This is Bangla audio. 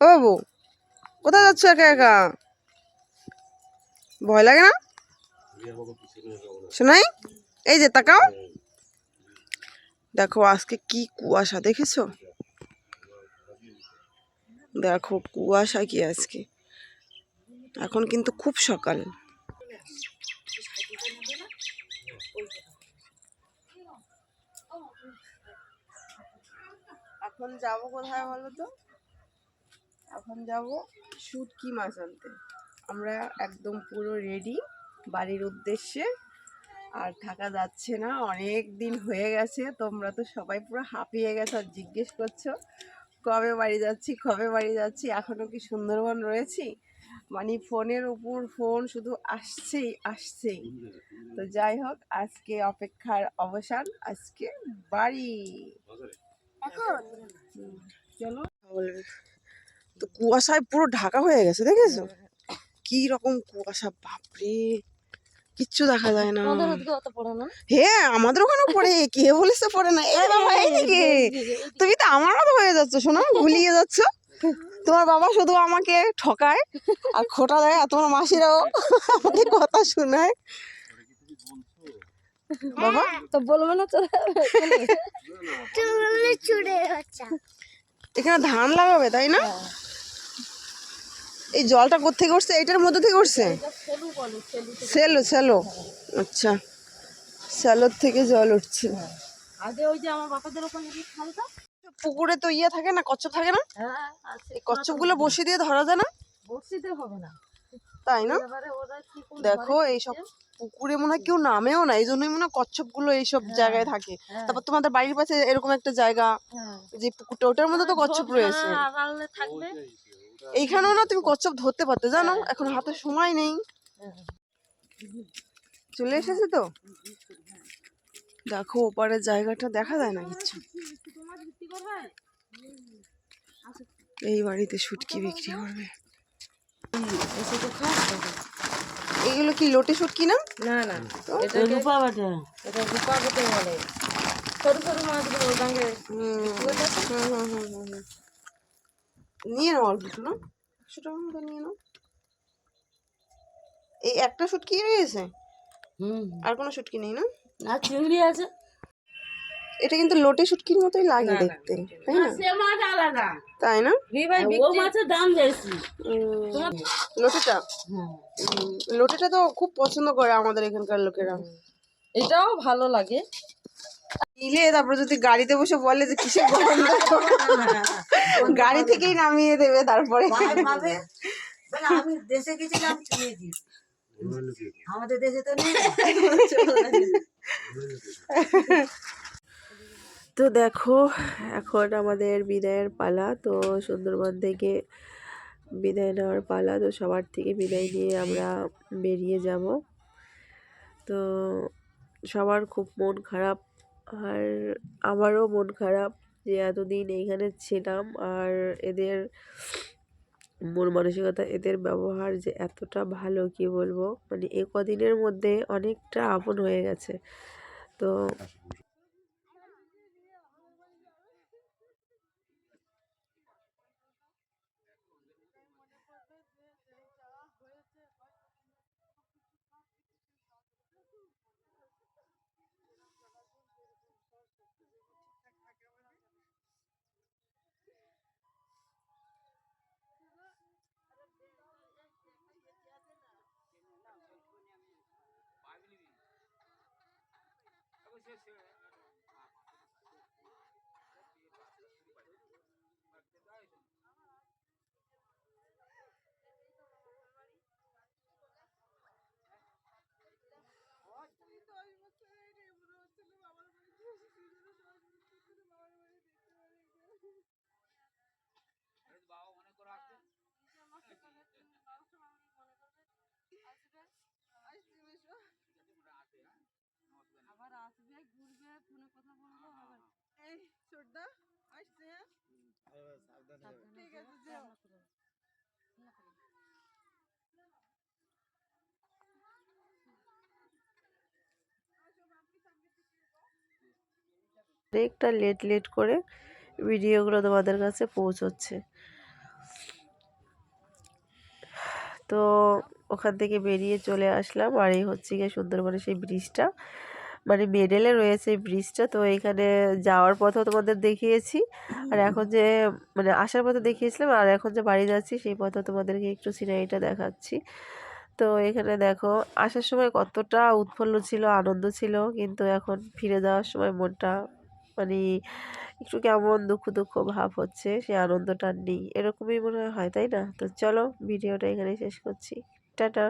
ও বাবু কোথায় যাচ্ছ একা একা? ভয় লাগে না? শোনাই এই যে তাকাও। দেখো আজকে কি কুয়াশা, দেখেছ? দেখো কুয়াশা কি আজকে। এখন কিন্তু খুব সকাল। এখন যাব কোথায় বলো তো? এখন যাব শুটকি মাছ আনতে। আমরা একদম পুরো রেডি বাড়ির উদ্দেশ্যে। আর থাকা যাচ্ছে না অনেক দিন হয়ে গেছে তোমরা তো সবাই পুরো হাঁপিয়ে গেছো আর জিজ্ঞেস করছ কবে বাড়ি যাচ্ছি কবে বাড়ি যাচ্ছি এখনও কি সুন্দরবন রয়েছি? মানে ফোনের উপর ফোন শুধু আসছেই আসছেই। তো যাই হোক আজকে অপেক্ষার অবসান আজকে বাড়ি। চলো। তো কুয়াশায় পুরো ঢাকা হয়ে গেছে দেখেছ? কি রকম কুয়াশা বাপরে! কিচ্ছু দেখা যায় না। হ্যাঁ আমাদের ওখানে পড়ে কে বলেছে পড়ে না? এই বাবা এইদিকে তুমি তো আমার মতো হয়ে যাচ্ছ শোনো গুলিয়ে যাচ্ছ। তোমার বাবা শুধু আমাকে ঠকায় আর খোটা দেয় আর তোমার মাসিরাও আমাকে কথা শোনায়। বাবা? তো বলব না চলে এখানে ধান লাগাবে তাই না? এই জলটা কোথেকে উঠছে? এটার মধ্যে থেকে উঠছে? সেলু সেলু। আচ্ছা। সেলোর থেকে জল উঠছে। আগে ওই যে আমার বাপাদের ওখানে পুকুরে তো ইয়ে থাকে না কচ্ছপ থাকে না? হ্যাঁ এই কচ্ছপগুলো বসে দিয়ে ধরা যায় না? বসিতে হবে না। তাই না? দেখো এইসব পুকুরে মনে হয় কেউ নামেও না এই জন্যই মনে হয় কচ্ছপগুলো এইসব জায়গায় থাকে। হ্যাঁ। তারপর তোমাদের বাড়ির পাশে এরকম একটা জায়গা হ্যাঁ। যে পুকুরটা ওটার মধ্যে তো কচ্ছপ রয়েছে। থাকবে এইখানেও না তুমি কচ্ছপ ধরতে পারতে জানো? এখন হাতে সময় নেই। চলে এসেছে তো? দেখো ওপারের জায়গাটা দেখা যায় না কিচ্ছু এই বাড়িতে শুটকি বিক্রি করবে। এগুলো। কি লোটে শুটকি না? না না। এটা রূপা বাটা। এটা রূপা বাটা বলে। সরু সরু মাছগুলো হুম হুম হুম। নিয়ে নাও অল্প না একশো টাকার মতো নিয়ে নাও এই একটা শুটকি রয়েছে হুম আর কোনো শুটকি নেই না আর চিংড়ি আছে এটা কিন্তু লোটে শুটকির মতোই লাগে দেখতে তাই না সে মাছ আলাদা তাই না ভাই ও মাছের দাম বেশি লোটেটা হ্যাঁ লোটেটা তো খুব পছন্দ করে আমাদের এখানকার লোকেরা এটাও ভালো লাগে নিলে তারপরে যদি গাড়িতে বসে বলে যে কিসের গন্ধ গাড়ি থেকেই নামিয়ে দেবে তারপরে। আমি দেশে গেছিলাম আমাদের দেশে তো নেই। তো দেখো এখন আমাদের বিদায়ের পালা। তো সুন্দরবন থেকে বিদায় নেওয়ার পালা। তো সবার থেকে বিদায় নিয়ে আমরা বেরিয়ে যাব। তো সবার খুব মন খারাপ আর আমারও মন খারাপ। যে এতদিন এইখানে ছিলাম আর এদের মন মানসিকতা, এদের ব্যবহার যে এতটা ভালো, কি বলব? মানে এ কদিনের মধ্যে অনেকটা আপন হয়ে গেছে। তো দশ বছর হয়নি বাবার বাড়ি দশ বছর বাবার বাড়ি দেখতে পারি আবার আসবে ঘুরবে ফোনে কথা বলব আবার এই ছোটদা আসছে? ঠিক আছে যাও। অনেকটা লেট লেট করে ভিডিওগুলো তোমাদের কাছে পৌঁছচ্ছে। তো ওখান থেকে বেরিয়ে চলে আসলাম আর এই হচ্ছে গিয়ে সুন্দরবনের সেই ব্রিজটা মানে মেডেলে রয়েছে এই ব্রিজটা তো এখানে যাওয়ার পথেও তোমাদের দেখিয়েছি। আর এখন যে মানে আসার পথে দেখিয়েছিলাম আর এখন যে বাড়ি যাচ্ছি সেই পথে তোমাদেরকে একটু সিনারিটা দেখাচ্ছি। তো এখানে দেখো আসার সময় কতটা উৎফুল্ল ছিল আনন্দ ছিল কিন্তু এখন ফিরে যাওয়ার সময় মনটা মানে একটু কেমন দুঃখ দুঃখ ভাব হচ্ছে সে আনন্দটা নেই। এরকমই মনে হয় তাই না? তো চলো ভিডিওটা এখানে শেষ করছি। টাটা।